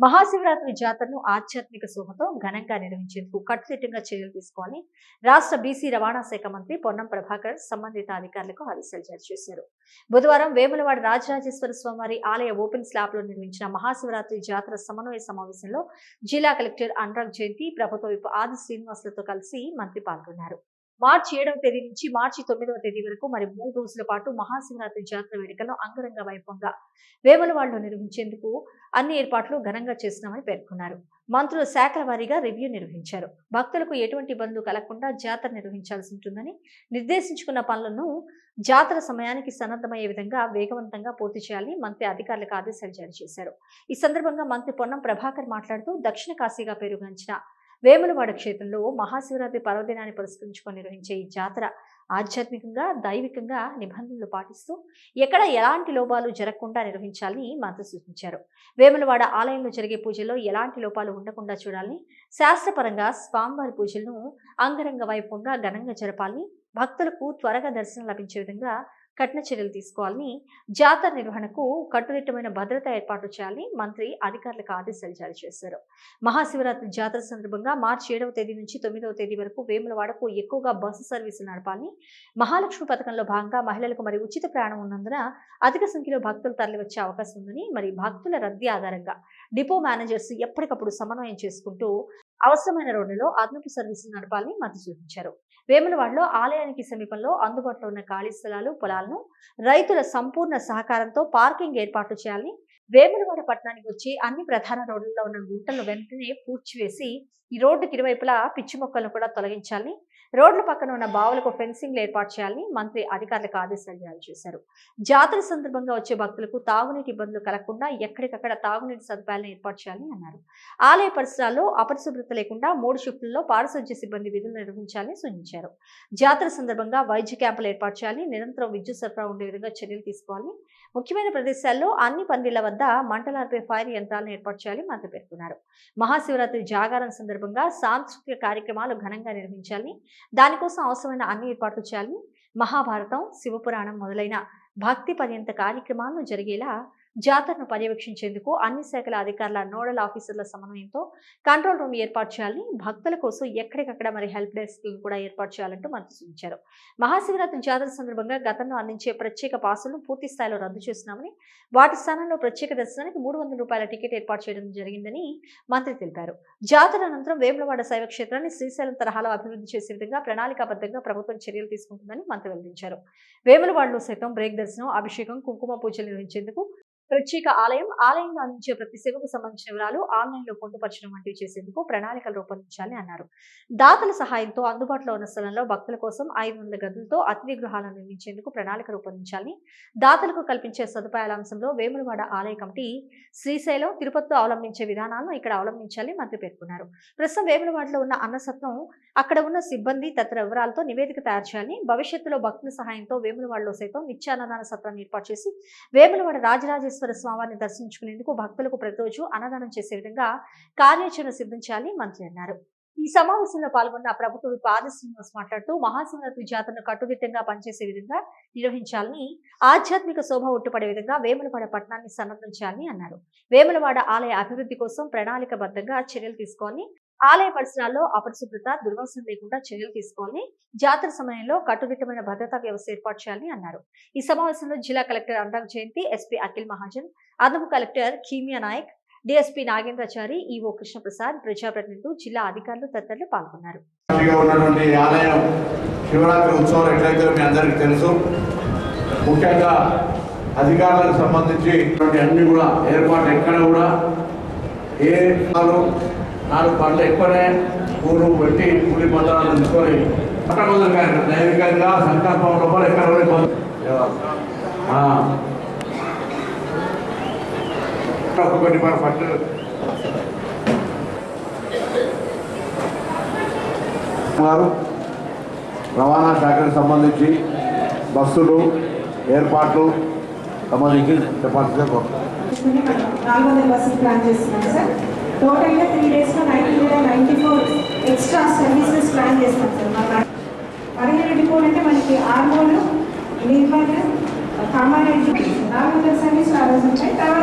మహాశివరాత్రి జాతరను ఆధ్యాత్మిక శోభతో ఘనంగా నిర్వహించేందుకు కట్టుదిట్టంగా చర్యలు తీసుకోవాలని రాష్ట్ర బీసీ రవాణా శాఖ మంత్రి పొన్నం ప్రభాకర్ సంబంధిత అధికారులకు ఆదేశాలు జారీ చేశారు. బుధవారం వేములవాడ రాజరాజేశ్వర స్వామివారి ఆలయ ఓపెన్ స్లాబ్లో నిర్వహించిన మహాశివరాత్రి జాతర సమన్వయ సమావేశంలో జిల్లా కలెక్టర్ అనురాగ్ జయంతి ప్రభుత్వ విప్ ఆది శ్రీనివాసులతో కలిసి మంత్రి పాల్గొన్నారు. మార్చి ఏడవ తేదీ నుంచి మార్చి తొమ్మిదవ తేదీ వరకు మరి మూడు రోజుల పాటు మహాశివరాత్రి జాతర వేడుకలను అంగరంగ వైభవంగా వేములవాడలో నిర్వహించేందుకు అన్ని ఏర్పాట్లు ఘనంగా చేస్తున్నామని పేర్కొన్నారు. మంత్రులు శాఖల వారీగా రివ్యూ నిర్వహించారు. భక్తులకు ఎటువంటి ఇబ్బందులు కలగకుండా జాతర నిర్వహించాల్సి ఉంటుందని నిర్దేశించుకున్న పనులను జాతర సమయానికి సన్నద్ధమయ్యే విధంగా వేగవంతంగా పూర్తి చేయాలని మంత్రి అధికారులకు ఆదేశాలు జారీ చేశారు. ఈ సందర్భంగా మంత్రి పొన్నం ప్రభాకర్ మాట్లాడుతూ దక్షిణ కాశీగా పేరుగాంచిన వేములవాడ క్షేత్రంలో మహాశివరాత్రి పర్వదినాన్ని పురస్కరించుకొని నిర్వహించే ఈ జాతర ఆధ్యాత్మికంగా దైవికంగా నిబంధనలు పాటిస్తూ ఎక్కడ ఎలాంటి లోపాలు జరగకుండా నిర్వహించాలని మంత్రి సూచించారు. వేములవాడ ఆలయంలో జరిగే పూజల్లో ఎలాంటి లోపాలు ఉండకుండా చూడాలని శాస్త్రపరంగా స్వామివారి పూజలను అంగరంగ వైభవంగా ఘనంగా జరపాలని భక్తులకు త్వరగా దర్శనం లభించే విధంగా కఠిన చర్యలు తీసుకోవాలని జాతర నిర్వహణకు కట్టుదిట్టమైన భద్రత ఏర్పాటు చేయాలని మంత్రి అధికారులకు ఆదేశాలు జారీ చేశారు. మహాశివరాత్రి జాతర సందర్భంగా మార్చి ఏడవ తేదీ నుంచి తొమ్మిదవ తేదీ వరకు వేములవాడకు ఎక్కువగా బస్సు సర్వీసులు నడపాలని మహాలక్ష్మి పథకంలో భాగంగా మహిళలకు మరి ఉచిత ప్రయాణం ఉన్నందున అధిక సంఖ్యలో భక్తులు తరలివచ్చే అవకాశం ఉందని మరి భక్తుల రద్దీ ఆధారంగా డిపో మేనేజర్స్ ఎప్పటికప్పుడు సమన్వయం చేసుకుంటూ అవసరమైన రోడ్లలో అదనపు సర్వీసులు నడపాలని మద్దతు సూచించారు వేములవాడలో ఆలయానికి సమీపంలో అందుబాటులో ఉన్న ఖాళీ స్థలాలు పొలాలను రైతుల సంపూర్ణ సహకారంతో పార్కింగ్ ఏర్పాట్లు చేయాలని వేములవాడ పట్టణానికి వచ్చి అన్ని ప్రధాన రోడ్లలో ఉన్న గుంటలను వెంటనే పూడ్చివేసి ఈ రోడ్డుకి ఇరువైపులా పిచ్చి మొక్కలను కూడా తొలగించాలని రోడ్ల పక్కన ఉన్న బావులకు ఫెన్సింగ్లు ఏర్పాటు చేయాలని మంత్రి అధికారులకు ఆదేశాలు జారీ చేశారు. జాతర సందర్భంగా వచ్చే భక్తులకు తాగునీటి ఇబ్బందులు కలగకుండా ఎక్కడికక్కడ తాగునీటి సదుపాయాలను ఏర్పాటు చేయాలని అన్నారు. ఆలయ పరిసరాల్లో అపరిశుభ్రత లేకుండా మూడు షిఫ్టుల్లో పారిశుధ్య సిబ్బంది విధులు నిర్వహించాలని సూచించారు. జాతర సందర్భంగా వైద్య క్యాంపులు ఏర్పాటు చేయాలని నిరంతరం విద్యుత్ సరఫరా ఉండే విధంగా చర్యలు తీసుకోవాలని ముఖ్యమైన ప్రదేశాల్లో అన్ని పందిళ్ళ వద్ద మంటలార్పే ఫైర్ యంత్రాలను ఏర్పాటు చేయాలని మంత్రి పేర్కొన్నారు. మహాశివరాత్రి జాగారం సందర్భంగా సాంస్కృతిక కార్యక్రమాలు ఘనంగా నిర్వహించాలని దానికోసం అవసరమైన అన్ని ఏర్పాట్లు చేయాలని మహాభారతం శివపురాణం మొదలైన భక్తి పర్యంత కార్యక్రమాలను జరిగేలా జాతరను పర్యవేక్షించేందుకు అన్ని శాఖల అధికారుల నోడల్ ఆఫీసర్ల సమన్వయంతో కంట్రోల్ రూమ్ ఏర్పాటు చేయాలని భక్తుల కోసం ఎక్కడికక్కడ మరి హెల్ప్ డెస్క్ కూడా ఏర్పాటు చేయాలంటూ మంత్రి సూచించారు. మహాశివరాత్రి జాతర సందర్భంగా గతంలో అందించే ప్రత్యేక పాసులను పూర్తి స్థాయిలో రద్దు చేస్తున్నామని వాటి స్థానంలో ప్రత్యేక దర్శనానికి మూడు వందల రూపాయల టికెట్ ఏర్పాటు చేయడం జరిగిందని మంత్రి తెలిపారు. జాతర అనంతరం వేములవాడ శైవ క్షేత్రాన్ని శ్రీశైలం తరహాలో అభివృద్ధి చేసే విధంగా ప్రణాళికాబద్ధంగా ప్రభుత్వం చర్యలు తీసుకుంటుందని మంత్రి వెల్లడించారు. వేములవాడలో సైతం బ్రేక్ దర్శనం అభిషేకం కుంకుమ పూజలు నిర్వహించేందుకు ప్రత్యేక ఆలయం ఆలయంలో అందించే ప్రతి సేవకు సంబంధించిన వివరాలు ఆన్లైన్లో పొందుపరచడం వంటివి చేసేందుకు ప్రణాళికలు రూపొందించాలని అన్నారు. దాతల సహాయంతో అందుబాటులో ఉన్న స్థలంలో భక్తుల కోసం ఐదు వందల గదులతో అతిథి గృహాలను నిర్మించేందుకు ప్రణాళిక రూపొందించాలని దాతలకు కల్పించే సదుపాయాల అంశంలో వేములవాడ ఆలయ కమిటీ శ్రీశైలం తిరుపతిలో అవలంబించే విధానాలను ఇక్కడ అవలంబించాలని మంత్రి పేర్కొన్నారు. ప్రస్తుతం వేములవాడలో ఉన్న అన్నసత్వం అక్కడ ఉన్న సిబ్బంది తదితర వివరాలతో నివేదిక తయారు చేయాలని భవిష్యత్తులో భక్తుల సహాయంతో వేములవాడలో సైతం నిత్యాన్నదాన సత్రాన్ని ఏర్పాటు చేసి వేములవాడ రాజరాజేశ్వర స్వామిని దర్శించుకునేందుకు భక్తులకు ప్రతిరోజు అన్నదానం చేసే విధంగా కార్యాచరణ సిద్ధించాలని మంత్రి అన్నారు. ఈ సమావేశంలో పాల్గొన్న ప్రభుత్వ విప్ ఆది శ్రీనివాస్ మాట్లాడుతూ మహాశివరాత్రి జాతరను కట్టుదిట్టంగా పనిచేసే విధంగా నిర్వహించాలని ఆధ్యాత్మిక శోభ ఉట్టుపడే విధంగా వేములవాడ పట్టణాన్ని సన్నద్ధం చేయాలని అన్నారు. వేములవాడ ఆలయ అభివృద్ధి కోసం ప్రణాళికబద్ధంగా చర్యలు తీసుకోవాలని ఆలయ పరిసరాల్లో అపరిశుభ్రత దుర్వాసన లేకుండా చర్యలు తీసుకోవాలని జాతర సమయంలో కట్టుదిట్టమైన భద్రతా వ్యవస్థ ఏర్పాటు చేయాలని అన్నారు. ఈ సమావేశంలో జిల్లా కలెక్టర్ అనురాగ్ జయంతి ఎస్పీ అఖిల్ మహాజన్ అదనపు collector Kimiya Naik DSP Nagendrachari EO Krishnaprasad ప్రజాప్రతినిధులు జిల్లా అధికారులు తదితరులు పాల్గొన్నారు. శివరాత్రి ఎట్లయితే మీ అందరికీ తెలుసు. ముఖ్యంగా అధికారులకు సంబంధించి అన్ని కూడా ఏర్పాటు ఎక్కడ కూడా ఏ నాలుగు పండ్లు ఎక్కువనే పూలు పెట్టి పులి పత్రాలు తీసుకొని మొట్టమొదటి కార్యక్రమం దైవికంగా సంకల్పం లోపల ఎక్కడ కూడా ఒక్కొక్కటి మన పట్టు. గారు రవాణా శాఖకు సంబంధించి బస్సులు ఏర్పాట్లు సంబంధించి చెప్పాల్సిందే కోరుతున్నాను. నాలుగు వందల బస్సులు ప్లాన్ చేస్తున్నాం సార్. టోటల్గా త్రీ డేస్లో nine hundred ninety four extra services plan చేస్తాం సార్. మా ప్లాన్ పదిహేను డిపోలు అంటే మనకి ఆర్మోలు నిర్మల్ కామారెడ్డి నాలుగు సర్వీస్ సర్వీసులు ఆ రోజు ఉంటాయి. తర్వాత